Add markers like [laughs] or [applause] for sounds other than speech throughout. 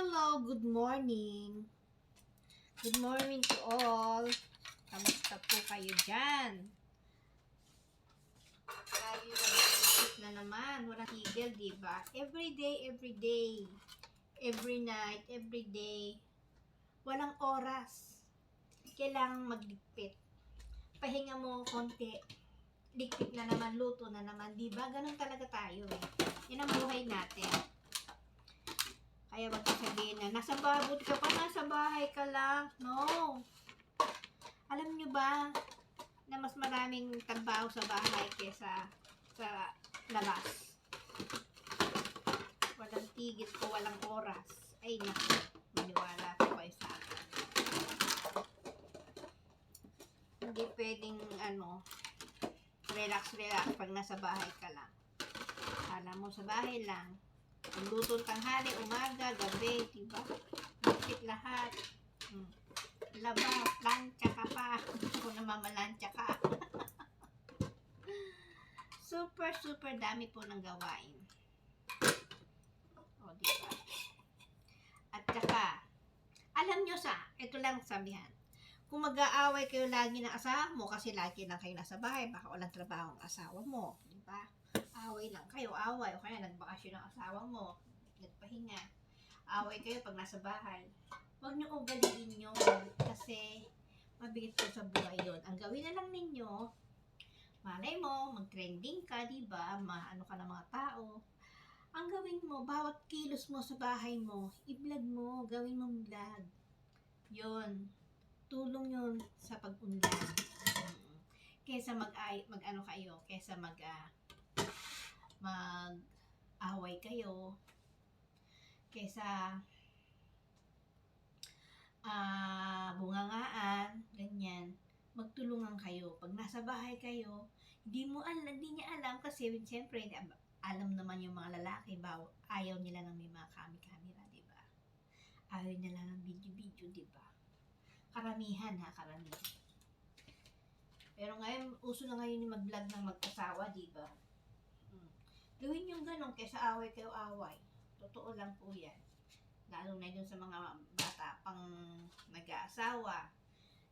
Hello, good morning. Good morning to all. Kamusta po kayo dyan? Tayo nag na naman. Walang tigil, di ba? Every day, every day. Every night, every day. Walang oras. Kailangang magligpit. Pahinga mo konti. Ligpit na naman, luto na naman. Di ba? Ganun talaga tayo eh. Yan ang buhay natin. Wag mo sabihin na, nasa babot ka pa, nasa bahay ka lang. No. Alam nyo ba, na mas maraming trabaho sa bahay kesa sa labas. Walang tigil ko, walang oras. Ay, naku. Maniwala ko kayo sa akin. Hindi pwedeng, ano, relax, relax pag nasa bahay ka lang. Alam mo, sa bahay lang, ang luto tanghali, umaga, gabi, diba? Bukit lahat. Hmm. Laba, plancha ka pa. [laughs] Kung namamalansya ka. [laughs] super, super dami po ng gawain. O, diba? At saka, alam nyo sa, ito lang sabihan. Kung mag-aaway kayo lagi ng asawa mo kasi lagi lang kayo nasa bahay, baka walang trabaho ang asawa mo? Away lang kayo, away, o kaya nagbakasyon ng asawa mo, nagpahinga, away kayo pag nasa bahay. Huwag niyo ugaliin yun kasi mabigat po sa buhay yun. Ang gawin na lang ninyo, malay mo, mag-trending ka, di ba? Maano ka ng mga tao. Ang gawin mo, bawat kilos mo sa bahay mo, i-vlog mo, gawin mong vlog. Yun. Tulong yun sa pag-unlad. Mm. Kesa mag, mag ano kayo, kesa mag, ah, mag-away kayo kesa ah bungangaan, ganyan, magtulungan kayo. Pag nasa bahay kayo, hindi mo alam, hindi niya alam kasi siyempre alam naman yung mga lalaki, ba, ayaw nila ng may mga kami-camera, di ba? Ayaw nila ng video-video, di ba? Karamihan ha, karamihan. Pero ngayon, uso na ngayon yung mag-vlog ng mag-asawa, di ba? Gawin yung ganun kaysa away kayo away. Totoo lang po yan. Lalo na dun sa mga bata pang nag-aasawa.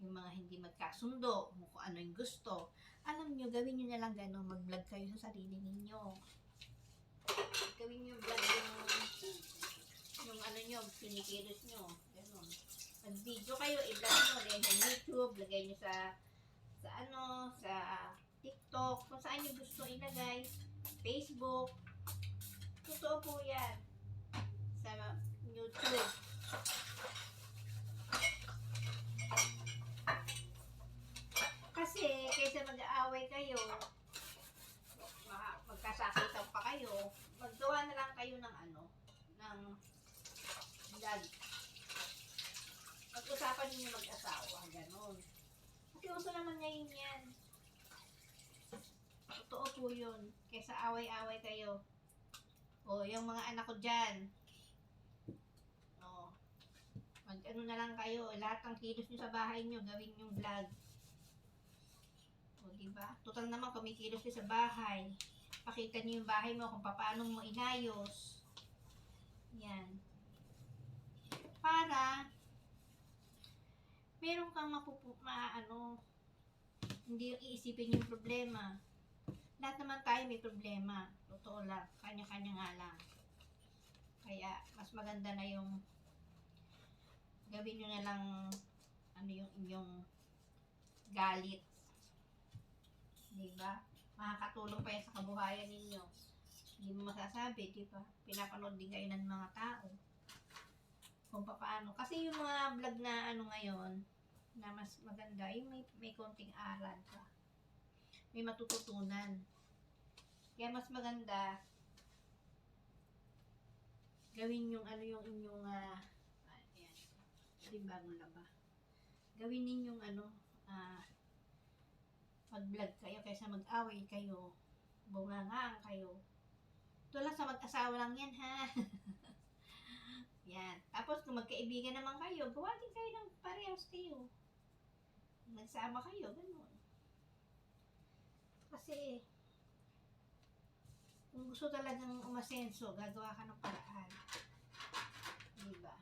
Yung mga hindi magkasundo, kung ano yung gusto. Alam nyo, gawin nyo na lang ganun. Mag-vlog kayo sa sarili ninyo. Gawin nyo vlog yung yung ano nyo, pinikilos nyo. Ganun. Mag-video kayo, i-vlog nyo. Lagay sa YouTube, lagay nyo sa sa ano, sa TikTok, kung saan nyo gusto ilagay. Facebook. Totoo po yan. Sa YouTube. Kasi, kaysa mag-aaway kayo, ma- magkasakitan pa kayo, maggawa na lang kayo ng ano, ng vlog. Pag-usapan ninyo mag-asawa, ganun. Kasi uso naman ngayon yan. Totoo po yun. Kaysa away-away kayo. O, yung mga anak ko dyan. O, mag ano na lang kayo. Lahat ng kilos nyo sa bahay nyo, gawin yung vlog. O, diba? Total naman, kumikilos nyo sa bahay. Pakita nyo yung bahay mo kung paano mo inayos. Yan. Para, meron kang mapupu, ma, ano, hindi yung iisipin yung problema. Lahat naman tayo may problema. Totoo lang. Kanya-kanya nga lang. Kaya, mas maganda na yung gawin nyo na lang ano yung inyong galit. Diba? Makakatulong pa yan sa kabuhayan ninyo. Hindi mo masasabi, di ba? Pinapanood din kayo ng mga tao. Kung paano. Kasi yung mga vlog na ano ngayon, na mas maganda, yung may, may konting aral pa may matututunan. Kaya mas maganda gawin yung ano yung inyong uh, ayan, bagong laba. Gawin ninyong ano uh, mag-vlog kayo kaysa mag-away kayo, bungangaan kayo. Ito lang sa mag-asawa lang yan ha. [laughs] yan. Tapos kung magkaibigan naman kayo, gawa din kayo ng parehas kayo. Nagsama kayo, ganun. Kasi, kung gusto talagang umasenso, gagawa ka ng paraan. Diba?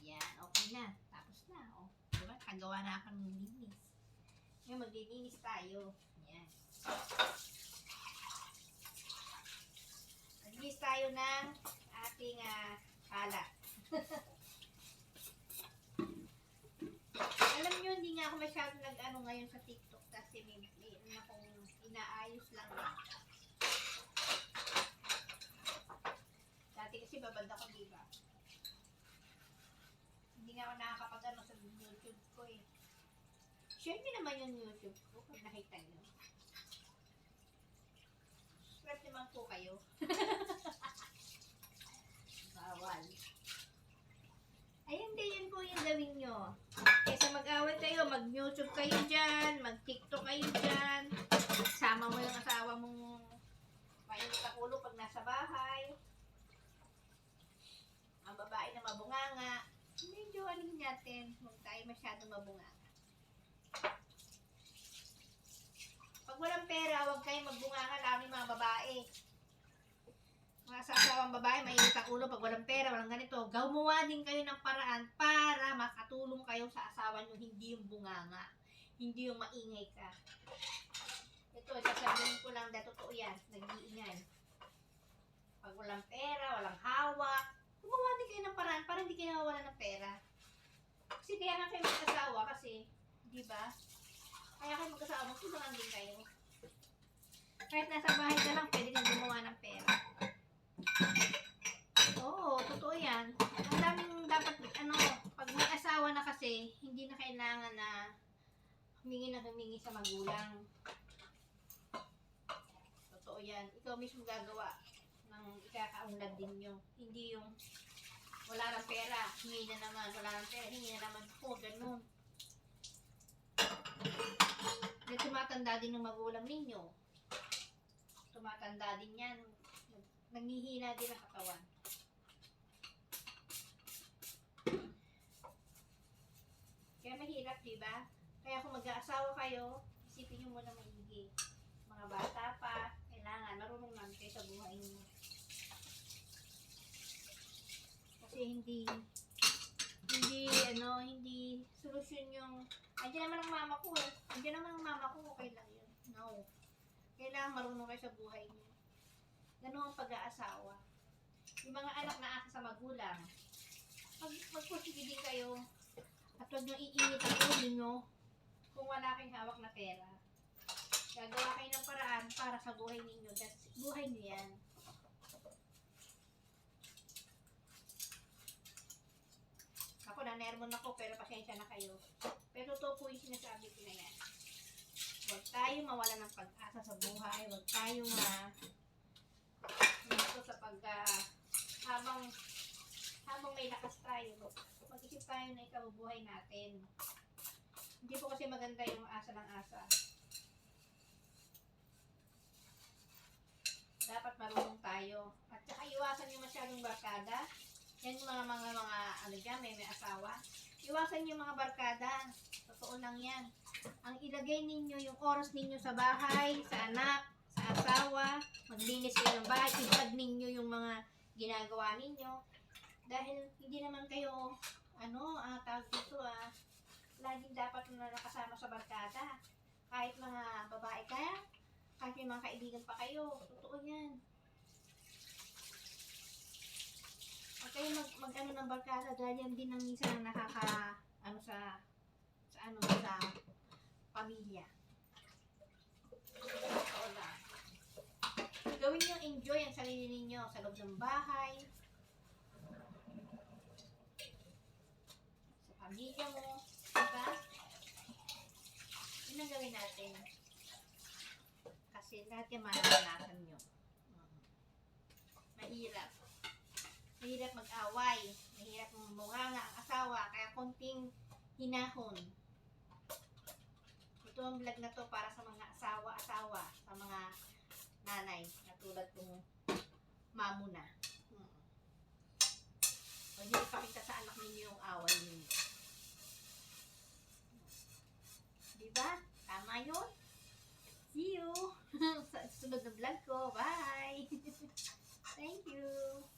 Yan, okay na. Tapos na, oh. Diba? Kagawa na ako ng linis. Ngayon, maglilinis tayo. Yan. Maglinis tayo ng ating ah, uh, kalat. [laughs] Nga ako masyado nag-ano ngayon sa TikTok kasi may, may ano akong inaayos lang. Dati kasi babad ako, di ba? Hindi nga ako nakakapag-ano sa YouTube ko eh. Share nyo naman yung YouTube ko kung nakita nyo. Subscribe naman po kayo. [laughs] Bawal. Ayun din, yun po yung gawin nyo. Kaysa mag-away kayo, mag-YouTube kayo dyan, mag-TikTok kayo dyan. Sama mo yung asawa mong mainit ang ulo pag nasa bahay. Ang babae na mabunganga. Medyo ano natin, huwag tayo masyadong mabunganga. Pag walang pera, huwag kayong magbunganga lalo mga babae. Mga sasawang babae, mainit ang ulo pag walang pera, walang. Din kayo ng paraan para makatulong kayo sa asawa nyo, hindi yung bunganga. Hindi yung maingay ka. Ito, sasabihin ko lang dahil totoo yan, nag-iingay. Pag walang pera, walang hawak, gumawa din kayo ng paraan para hindi kayo nawawala ng pera. Kasi kaya nga kayo mag-asawa kasi, di ba? Kaya kayo mag-asawa, magtulungan din kayo. Kahit nasa bahay ka lang, pwede kang gumawa ng pera. Oo, totoo yan. Ang daming dapat, ano, pag may asawa na kasi, hindi na kailangan na humingi na humingi sa magulang. Totoo yan. Ikaw mismo gagawa ng ikakaunlad din nyo. Hindi yung wala ng pera, hingi na naman, wala ng pera, hingi na naman po, ganun. May tumatanda din ng magulang ninyo. Tumatanda din yan. Nangihina din ang katawan. Kaya mahirap, di ba? Kaya kung mag-aasawa kayo, isipin nyo muna maigi. Mga bata pa, kailangan marunong naman kayo sa buhay niyo. Kasi hindi, hindi, ano, hindi solusyon yung, andiyan naman ang mama ko eh. Andiyan naman ang mama ko, okay lang yun. No. Kailangan marunong kayo sa buhay niyo. Ganun ang pag-aasawa. Yung mga anak na asa sa magulang, mag magpursige kayo at huwag nyo iinit ang ulo nyo kung wala kayong hawak na pera. Gagawa kayo ng paraan para sa buhay ninyo. That's buhay nyo yan. Ako na nervon ako pero pasensya na kayo. Pero totoo po yung sinasabi ko na yan. Huwag tayo mawala ng pag-asa sa buhay. Huwag tayo ma dito sa pag ah, habang habang may lakas tayo mag-isip tayo na ikabubuhay natin. Hindi po kasi maganda yung asa ng asa. Dapat marunong tayo. At saka iwasan yung masyadong barkada. Yan yung mga mga mga ano dyan may may asawa. Iwasan yung mga barkada. Totoo lang yan. Ang ilagay ninyo yung oras ninyo sa bahay sa anak sa asawa, maglinis kayo ng bahay, ibag ninyo yung mga ginagawa ninyo. Dahil hindi naman kayo, ano, ah, tawag dito ah, laging dapat na nakasama sa barkada. Kahit mga babae kaya, kahit may mga kaibigan pa kayo, totoo yan. Huwag kayo mag, mag ano ng barkada dahil din ang minsan ang nakaka, ano sa, sa ano, sa pamilya. Gawin nyo enjoy ang sarili ninyo sa loob ng bahay, sa pamilya mo, diba? Yun ang gawin natin. Kasi lahat yung maranasan nyo. Mm. Mahirap. Mahirap mag-away. Mahirap munganga ang asawa. Kaya konting hinahon. Ito ang vlog na to para sa mga asawa-asawa, sa mga nanay, na tulad kong mamo Yun? See you [laughs] sa sunod na vlog ko. Bye! [laughs] Thank you!